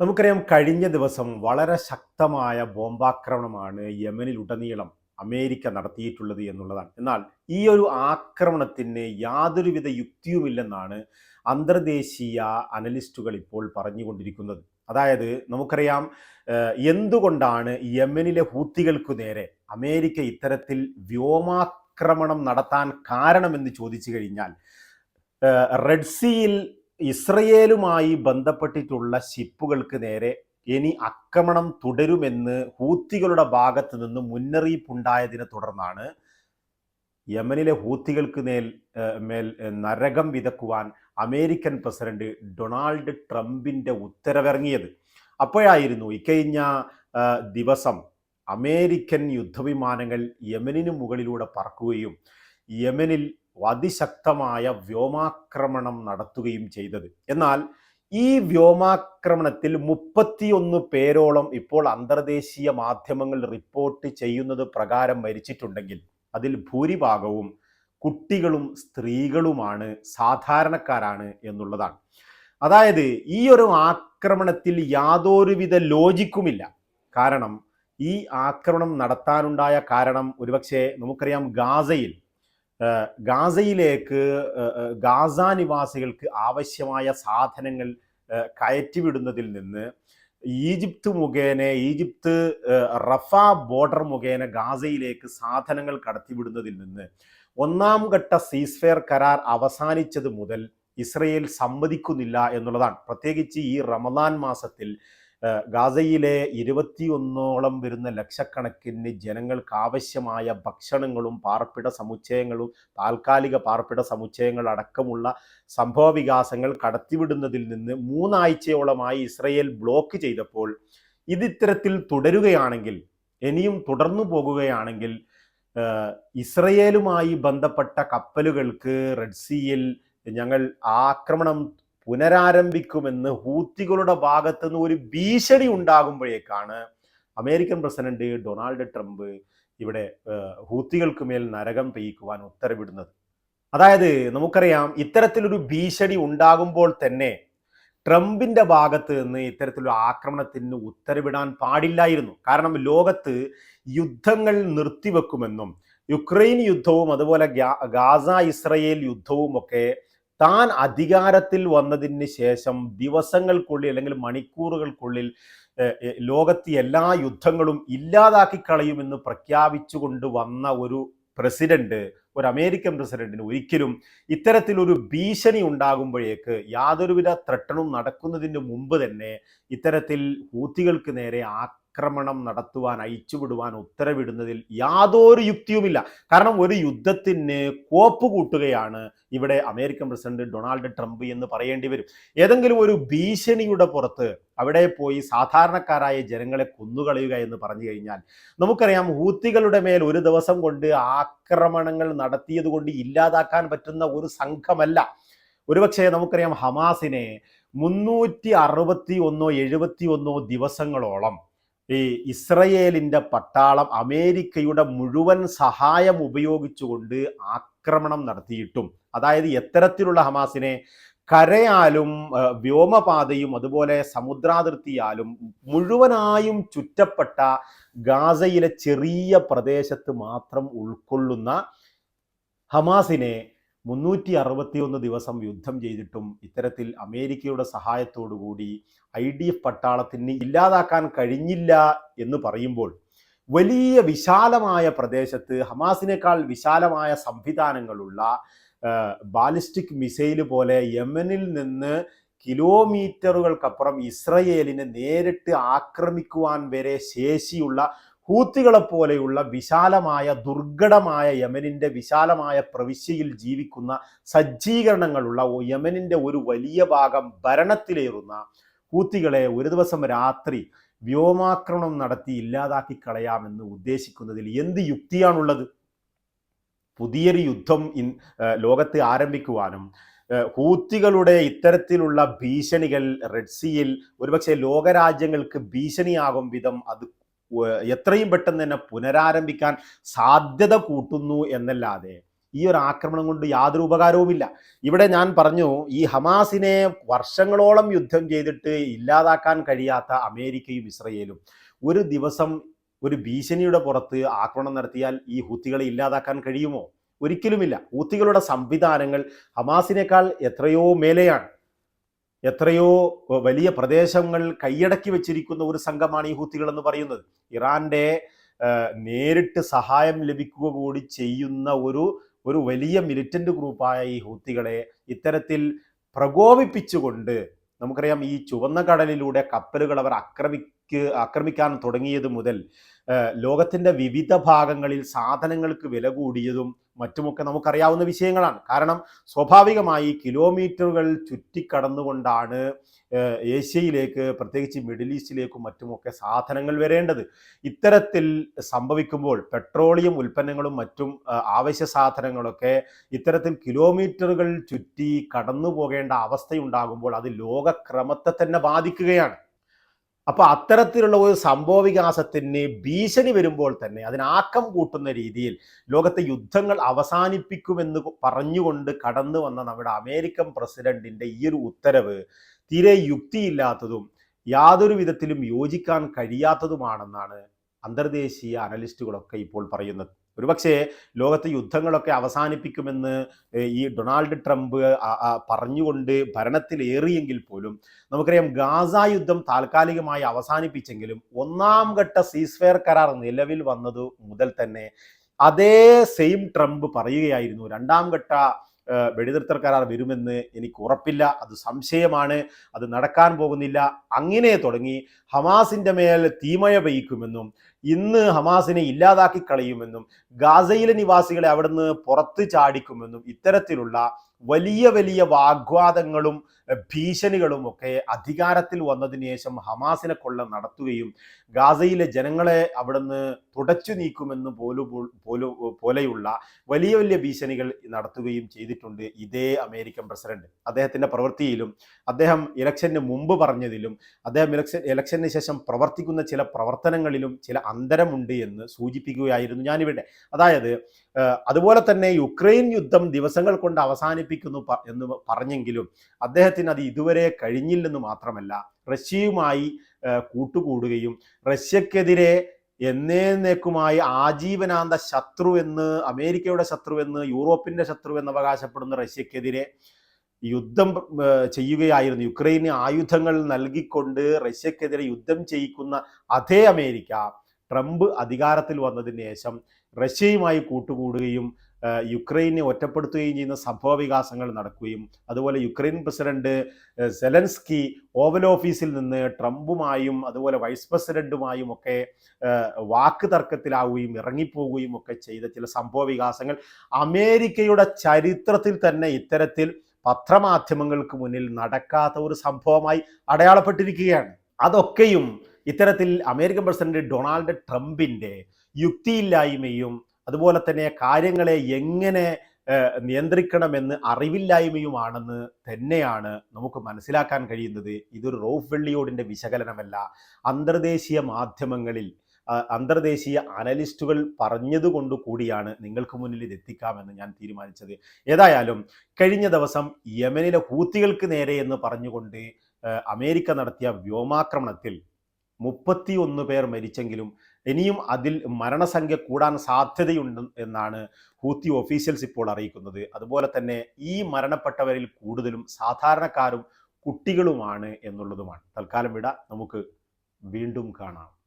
നമുക്കറിയാം കഴിഞ്ഞ ദിവസം വളരെ ശക്തമായ ബോംബാക്രമണമാണ് യമനിൽ ഉടനീളം അമേരിക്ക നടത്തിയിട്ടുള്ളത് എന്നുള്ളതാണ്. എന്നാൽ ഈ ഒരു ആക്രമണത്തിന് യാതൊരുവിധ യുക്തിയുമില്ലെന്നാണ് അന്തർദേശീയ അനലിസ്റ്റുകൾ ഇപ്പോൾ പറഞ്ഞുകൊണ്ടിരിക്കുന്നത്. അതായത് നമുക്കറിയാം എന്തുകൊണ്ടാണ് യമനിലെ ഹൂത്തികൾക്കു നേരെ അമേരിക്ക ഇത്തരത്തിൽ വ്യോമാക്രമണം നടത്താൻ കാരണമെന്ന് ചോദിച്ചു കഴിഞ്ഞാൽ റെഡ് സീയിൽ ഇസ്രയേലുമായി ബന്ധപ്പെട്ടിട്ടുള്ള ഷിപ്പുകൾക്ക് നേരെ ഇനി ആക്രമണം തുടരുമെന്ന് ഹൂത്തികളുടെ ഭാഗത്ത് നിന്ന് മുന്നറിയിപ്പുണ്ടായതിനെ തുടർന്നാണ് യമനിലെ ഹൂത്തികൾക്ക് ഏഹ്, മേൽ നരകം വിതക്കുവാൻ അമേരിക്കൻ പ്രസിഡന്റ് ഡൊണാൾഡ് ട്രംപിന്റെ ഉത്തരവിറങ്ങിയത്. അപ്പോഴായിരുന്നു ഇക്കഴിഞ്ഞ ദിവസം അമേരിക്കൻ യുദ്ധവിമാനങ്ങൾ യമനിന് മുകളിലൂടെ പറക്കുകയും യമനിൽ അതിശക്തമായ വ്യോമാക്രമണം നടത്തുകയും ചെയ്തത്. എന്നാൽ ഈ വ്യോമാക്രമണത്തിൽ മുപ്പത്തിയൊന്ന് പേരോളം ഇപ്പോൾ അന്തർദേശീയ മാധ്യമങ്ങൾ റിപ്പോർട്ട് ചെയ്യുന്നത് പ്രകാരം മരിച്ചിട്ടുണ്ടെങ്കിൽ അതിൽ ഭൂരിഭാഗവും കുട്ടികളും സ്ത്രീകളുമാണ് സാധാരണക്കാരാണ് എന്നുള്ളതാണ്. അതായത് ഈ ഒരു ആക്രമണത്തിൽ യാതൊരുവിധ ലോജിക്കുമില്ല. കാരണം ഈ ആക്രമണം നടത്താനുണ്ടായ കാരണം ഒരുപക്ഷെ നമുക്കറിയാം ഗാസയിൽ ഗാസയിലേക്ക് ഗാസ നിവാസികൾക്ക് ആവശ്യമായ സാധനങ്ങൾ കയറ്റിവിടുന്നതിൽ നിന്ന് ഈജിപ്ത് മുഖേന ഈജിപ്ത് റഫ ബോർഡർ മുഖേന ഗാസയിലേക്ക് സാധനങ്ങൾ കടത്തിവിടുന്നതിൽ നിന്ന് ഒന്നാം ഘട്ട സീസ്ഫെയർ കരാർ അവസാനിച്ചത് മുതൽ ഇസ്രയേൽ സമ്മതിക്കുന്നില്ല എന്നുള്ളതാണ്. പ്രത്യേകിച്ച് ഈ റമദാൻ മാസത്തിൽ ഗാസയിലെ ഇരുപത്തിയൊന്നോളം വരുന്ന ലക്ഷക്കണക്കിന് ജനങ്ങൾക്ക് ആവശ്യമായ ഭക്ഷണങ്ങളും പാർപ്പിട സമുച്ചയങ്ങളും താൽക്കാലിക പാർപ്പിട സമുച്ചയങ്ങൾ അടക്കമുള്ള സംഭവ വികാസങ്ങൾ കടത്തിവിടുന്നതിൽ നിന്ന് മൂന്നാഴ്ചയോളമായി ഇസ്രയേൽ ബ്ലോക്ക് ചെയ്തപ്പോൾ ഇതിത്തരത്തിൽ തുടരുകയാണെങ്കിൽ ഇനിയും തുടർന്നു പോകുകയാണെങ്കിൽ ഇസ്രയേലുമായി ബന്ധപ്പെട്ട കപ്പലുകൾക്ക് റെഡ് സീയിൽ ഞങ്ങൾ ആക്രമണം പുനരാരംഭിക്കുമെന്ന് ഹൂത്തികളുടെ ഭാഗത്തു നിന്ന് ഒരു ഭീഷണി ഉണ്ടാകുമ്പോഴേക്കാണ് അമേരിക്കൻ പ്രസിഡന്റ് ഡൊണാൾഡ് ട്രംപ് ഇവിടെ ഹൂത്തികൾക്ക് മേൽ നരകം പെയ്യിക്കുവാൻ ഉത്തരവിടുന്നത്. അതായത് നമുക്കറിയാം ഇത്തരത്തിലൊരു ഭീഷണി ഉണ്ടാകുമ്പോൾ തന്നെ ട്രംപിന്റെ ഭാഗത്ത് നിന്ന് ഇത്തരത്തിലൊരു ആക്രമണത്തിന് ഉത്തരവിടാൻ പാടില്ലായിരുന്നു. കാരണം ലോകത്ത് യുദ്ധങ്ങൾ നിർത്തിവെക്കുമെന്നും യുക്രൈൻ യുദ്ധവും അതുപോലെ ഗാസ ഇസ്രയേൽ യുദ്ധവും ഒക്കെ താൻ അധികാരത്തിൽ വന്നതിന് ശേഷം ദിവസങ്ങൾക്കുള്ളിൽ അല്ലെങ്കിൽ മണിക്കൂറുകൾക്കുള്ളിൽ ലോകത്തെ എല്ലാ യുദ്ധങ്ങളും ഇല്ലാതാക്കി കളയുമെന്ന് പ്രഖ്യാപിച്ചുകൊണ്ട് വന്ന ഒരു പ്രസിഡന്റ് ഒരു അമേരിക്കൻ പ്രസിഡന്റിന് ഒരിക്കലും ഇത്തരത്തിലൊരു ഭീഷണി ഉണ്ടാകുമ്പോഴേക്ക് യാതൊരുവിധ ത്രട്ടണും നടക്കുന്നതിന് മുമ്പ് തന്നെ ഇത്തരത്തിൽ ഹൂത്തികൾക്ക് നേരെ ആക്രമണം നടത്തുവാൻ അയച്ചുവിടുവാൻ ഉത്തരവിടുന്നതിൽ യാതൊരു യുക്തിയുമില്ല. കാരണം ഒരു യുദ്ധത്തിന് കോപ്പ് കൂട്ടുകയാണ് ഇവിടെ അമേരിക്കൻ പ്രസിഡന്റ് ഡൊണാൾഡ് ട്രംപ് എന്ന് പറയേണ്ടി വരും. ഏതെങ്കിലും ഒരു ഭീഷണിയുടെ പുറത്ത് അവിടെ പോയി സാധാരണക്കാരായ ജനങ്ങളെ കൊന്നുകളയുക എന്ന് പറഞ്ഞു കഴിഞ്ഞാൽ നമുക്കറിയാം ഹൂത്തികളുടെ മേൽ ഒരു ദിവസം കൊണ്ട് ആക്രമണങ്ങൾ നടത്തിയത് കൊണ്ട് ഇല്ലാതാക്കാൻ പറ്റുന്ന ഒരു സംഘമല്ല. ഒരുപക്ഷെ നമുക്കറിയാം ഹമാസിനെ മുന്നൂറ്റി അറുപത്തി ഒന്നോ എഴുപത്തി ഒന്നോ ദിവസങ്ങളോളം ഈ ഇസ്രയേലിന്റെ പട്ടാളം അമേരിക്കയുടെ മുഴുവൻ സഹായം ഉപയോഗിച്ചുകൊണ്ട് ആക്രമണം നടത്തിയിട്ടും അതായത് എത്തരത്തിലുള്ള ഹമാസിനെ കരയാലും വ്യോമപാതയും അതുപോലെ സമുദ്രാതിർത്തിയാലും മുഴുവനായും ചുറ്റപ്പെട്ട ഗാസയിലെ ചെറിയ പ്രദേശത്ത് മാത്രം ഉൾക്കൊള്ളുന്ന ഹമാസിനെ മുന്നൂറ്റി അറുപത്തിയൊന്ന് ദിവസം യുദ്ധം ചെയ്തിട്ടും ഇത്തരത്തിൽ അമേരിക്കയുടെ സഹായത്തോടു കൂടി ഐ ഡി എഫ് പട്ടാളത്തിന് ഇല്ലാതാക്കാൻ കഴിഞ്ഞില്ല എന്ന് പറയുമ്പോൾ വലിയ വിശാലമായ പ്രദേശത്ത് ഹമാസിനേക്കാൾ വിശാലമായ സംവിധാനങ്ങളുള്ള ബാലിസ്റ്റിക് മിസൈൽ പോലെ യമനിൽ നിന്ന് കിലോമീറ്ററുകൾക്കപ്പുറം ഇസ്രയേലിനെ നേരിട്ട് ആക്രമിക്കുവാൻ വരെ ശേഷിയുള്ള ഹൂത്തികളെ പോലെയുള്ള വിശാലമായ ദുർഘടമായ യമനിന്റെ വിശാലമായ പ്രവിശ്യയിൽ ജീവിക്കുന്ന സജ്ജീകരണങ്ങളുള്ള യമനിന്റെ ഒരു വലിയ ഭാഗം ഭരണത്തിലേറുന്ന ഹൂത്തികളെ ഒരു ദിവസം രാത്രി വ്യോമാക്രമണം നടത്തി ഇല്ലാതാക്കി കളയാമെന്ന് ഉദ്ദേശിക്കുന്നതിൽ എന്ത് യുക്തിയാണുള്ളത്? പുതിയൊരു യുദ്ധം ഇൻ ലോകത്ത് ആരംഭിക്കുവാനും ഹൂത്തികളുടെ ഇത്തരത്തിലുള്ള ഭീഷണികൾ റെഡ് സീയിൽ ഒരുപക്ഷെ ലോകരാജ്യങ്ങൾക്ക് ഭീഷണിയാകും വിധം അത് എത്രയും പെട്ടെന്ന് തന്നെ പുനരാരംഭിക്കാൻ സാധ്യത കൂട്ടുന്നു എന്നല്ലാതെ ഈ ഒരു ആക്രമണം കൊണ്ട് യാതൊരു ഉപകാരവുമില്ല. ഇവിടെ ഞാൻ പറഞ്ഞു ഈ ഹമാസിനെ വർഷങ്ങളോളം യുദ്ധം ചെയ്തിട്ട് ഇല്ലാതാക്കാൻ കഴിയാത്ത അമേരിക്കയും ഇസ്രയേലും ഒരു ദിവസം ഒരു ഭീഷണിയുടെ പുറത്ത് ആക്രമണം നടത്തിയാൽ ഈ ഹൂത്തികളെ ഇല്ലാതാക്കാൻ കഴിയുമോ? ഒരിക്കലുമില്ല. ഹൂത്തികളുടെ സംവിധാനങ്ങൾ ഹമാസിനേക്കാൾ എത്രയോ മേലെയാണ്. എത്രയോ വലിയ പ്രദേശങ്ങൾ കൈയടക്കി വെച്ചിരിക്കുന്ന ഒരു സംഘമാണ് ഈ ഹൂത്തികൾ എന്ന് പറയുന്നത്. ഇറാന്റെ നേരിട്ട് സഹായം ലഭിക്കുക കൂടി ചെയ്യുന്ന ഒരു ഒരു വലിയ മിലിറ്റന്റ് ഗ്രൂപ്പായ ഈ ഹൂത്തികളെ ഇത്തരത്തിൽ പ്രകോപിപ്പിച്ചുകൊണ്ട് നമുക്കറിയാം ഈ ചുവന്ന കടലിലൂടെ കപ്പലുകൾ അവർ ആക്രമിക്ക് ആക്രമിക്കാൻ തുടങ്ങിയത് മുതൽ ലോകത്തിന്റെ വിവിധ ഭാഗങ്ങളിൽ സാധനങ്ങൾക്ക് വില കൂടിയതും മറ്റുമൊക്കെ നമുക്കറിയാവുന്ന വിഷയങ്ങളാണ്. കാരണം സ്വാഭാവികമായി കിലോമീറ്ററുകൾ ചുറ്റിക്കടന്നുകൊണ്ടാണ് ഏഷ്യയിലേക്ക് പ്രത്യേകിച്ച് മിഡിൽ ഈസ്റ്റിലേക്കും മറ്റുമൊക്കെ സാധനങ്ങൾ വരേണ്ടത്. ഇത്തരത്തിൽ സംഭവിക്കുമ്പോൾ പെട്രോളിയം ഉൽപ്പന്നങ്ങളും മറ്റും ആവശ്യ സാധനങ്ങളൊക്കെ ഇത്തരത്തിൽ കിലോമീറ്ററുകൾ ചുറ്റി കടന്നു പോകേണ്ട അവസ്ഥയുണ്ടാകുമ്പോൾ അത് ലോകക്രമത്തെ തന്നെ ബാധിക്കുകയാണ്. അപ്പോൾ അത്തരത്തിലുള്ള ഒരു സംഭവ വികാസത്തിന് ഭീഷണി വരുമ്പോൾ തന്നെ അതിനാക്കം കൂട്ടുന്ന രീതിയിൽ ലോകത്തെ യുദ്ധങ്ങൾ അവസാനിപ്പിക്കുമെന്ന് പറഞ്ഞുകൊണ്ട് കടന്നു വന്ന നമ്മുടെ അമേരിക്കൻ പ്രസിഡന്റിന്റെ ഈ ഒരു ഉത്തരവ് തീരെ യുക്തിയില്ലാത്തതും യാതൊരു വിധത്തിലും യോജിക്കാൻ കഴിയാത്തതുമാണെന്നാണ് അന്തർദേശീയ അനലിസ്റ്റുകളൊക്കെ ഇപ്പോൾ പറയുന്നത്. ഒരുപക്ഷെ ലോകത്ത് യുദ്ധങ്ങളൊക്കെ അവസാനിപ്പിക്കുമെന്ന് ഈ ഡൊണാൾഡ് ട്രംപ് പറഞ്ഞുകൊണ്ട് ഭരണത്തിലേറിയെങ്കിൽ പോലും നമുക്കറിയാം ഗാസ യുദ്ധം താൽക്കാലികമായി അവസാനിപ്പിച്ചെങ്കിലും ഒന്നാം ഘട്ട സീസ്ഫെയർ കരാർ നിലവിൽ വന്നത് മുതൽ തന്നെ അതേ സെയിം ട്രംപ് പറയുകയായിരുന്നു. രണ്ടാം ഘട്ട വെടിനിർത്തൽ കരാർ വരുമെന്ന് എനിക്ക് ഉറപ്പില്ല. അത് സംശയമാണ്. അത് നടക്കാൻ പോകുന്നില്ല. അങ്ങനെ തുടങ്ങി ഹമാസിന്റെ മേൽ തീമയ പെയ്ക്കുമെന്നും ഇന്ന് ഹമാസിനെ ഇല്ലാതാക്കി കളയുമെന്നും ഗാസയിലെ നിവാസികളെ അവിടുന്ന് പുറത്ത് ചാടിക്കുമെന്നും ഇത്തരത്തിലുള്ള വലിയ വലിയ വാഗ്വാദങ്ങളും ഭീഷണികളും ഒക്കെ അധികാരത്തിൽ വന്നതിന് ശേഷം ഹമാസിനെ കൊള്ള നടത്തുകയും ഗാസയിലെ ജനങ്ങളെ അവിടുന്ന് തുടച്ചു നീക്കുമെന്ന് പോലും പോലും പോലെയുള്ള വലിയ വലിയ ഭീഷണികൾ നടത്തുകയും ചെയ്തിട്ടുണ്ട് ഇതേ അമേരിക്കൻ പ്രസിഡന്റ്. അദ്ദേഹത്തിന്റെ പ്രവൃത്തിയിലും അദ്ദേഹം ഇലക്ഷന് മുമ്പ് പറഞ്ഞതിലും അദ്ദേഹം ഇലക്ഷൻ ഇലക്ഷന് ശേഷം പ്രവർത്തിക്കുന്ന ചില പ്രവർത്തനങ്ങളിലും ചില അന്തരമുണ്ട് എന്ന് സൂചിപ്പിക്കുകയായിരുന്നു ഞാനിവിടെ. അതായത് അതുപോലെ തന്നെ യുക്രൈൻ യുദ്ധം ദിവസങ്ങൾ കൊണ്ട് അവസാനിപ്പിക്കുന്നു എന്ന് പറഞ്ഞെങ്കിലും അദ്ദേഹത്തിന് അത് ഇതുവരെ കഴിഞ്ഞില്ലെന്ന് മാത്രമല്ല റഷ്യയുമായി കൂട്ടുകൂടുകയും റഷ്യക്കെതിരെ എന്നേക്കുമായി ആജീവനാന്ത ശത്രു എന്ന് അമേരിക്കയുടെ ശത്രു എന്ന് യൂറോപ്പിന്റെ ശത്രു എന്ന് അവകാശപ്പെടുന്ന റഷ്യക്കെതിരെ യുദ്ധം ചെയ്യുകയായിരുന്നു. യുക്രൈന് ആയുധങ്ങൾ നൽകിക്കൊണ്ട് റഷ്യക്കെതിരെ യുദ്ധം ചെയ്യിക്കുന്ന അതേ അമേരിക്ക ട്രംപ് അധികാരത്തിൽ വന്നതിന് ശേഷം റഷ്യയുമായി കൂട്ടുകൂടുകയും യുക്രൈനെ ഒറ്റപ്പെടുത്തുകയും ചെയ്യുന്ന സംഭവ വികാസങ്ങൾ നടക്കുകയും അതുപോലെ യുക്രൈൻ പ്രസിഡന്റ് സെലൻസ്കി ഓവൽ ഓഫീസിൽ നിന്ന് ട്രംപുമായും അതുപോലെ വൈസ് പ്രസിഡന്റുമായും ഒക്കെ വാക്ക് തർക്കത്തിലാവുകയും ഇറങ്ങിപ്പോവുകയും ഒക്കെ ചെയ്ത ചില സംഭവ വികാസങ്ങൾ അമേരിക്കയുടെ ചരിത്രത്തിൽ തന്നെ ഇത്തരത്തിൽ പത്രമാധ്യമങ്ങൾക്ക് മുന്നിൽ നടക്കാത്ത ഒരു സംഭവമായി അടയാളപ്പെട്ടിരിക്കുകയാണ്. അതൊക്കെയും ഇത്തരത്തിൽ അമേരിക്കൻ പ്രസിഡന്റ് ഡൊണാൾഡ് ട്രംപിന്റെ യുക്തിയില്ലായ്മയും അതുപോലെ തന്നെ കാര്യങ്ങളെ എങ്ങനെ നിയന്ത്രിക്കണമെന്ന് അറിവില്ലായ്മയുമാണെന്ന് തന്നെയാണ് നമുക്ക് മനസ്സിലാക്കാൻ കഴിയുന്നത്. ഇതൊരു റോഫ് വെള്ളിയോടിന്റെ വിശകലനമല്ല. അന്തർദേശീയ മാധ്യമങ്ങളിൽ അന്തർദേശീയ അനലിസ്റ്റുകൾ പറഞ്ഞതുകൊണ്ട് കൂടിയാണ് നിങ്ങൾക്ക് മുന്നിൽ ഇത് എത്തിക്കാമെന്ന് ഞാൻ തീരുമാനിച്ചത്. ഏതായാലും കഴിഞ്ഞ ദിവസം യമനിലെ ഹൂത്തികൾക്ക് നേരെ എന്ന് പറഞ്ഞുകൊണ്ട് അമേരിക്ക നടത്തിയ വ്യോമാക്രമണത്തിൽ മുപ്പത്തിയൊന്ന് പേർ മരിച്ചെങ്കിലും ഇനിയും അതിൽ മരണസംഖ്യ കൂടാൻ സാധ്യതയുണ്ട് എന്നാണ് ഹൂത്തി ഓഫീഷ്യൽസ് ഇപ്പോൾ അറിയിക്കുന്നത്. അതുപോലെ തന്നെ ഈ മരണപ്പെട്ടവരിൽ കൂടുതലും സാധാരണക്കാരും കുട്ടികളുമാണ് എന്നുള്ളതുമാണ്. തൽക്കാലം വിട നമുക്ക് വീണ്ടും കാണാം.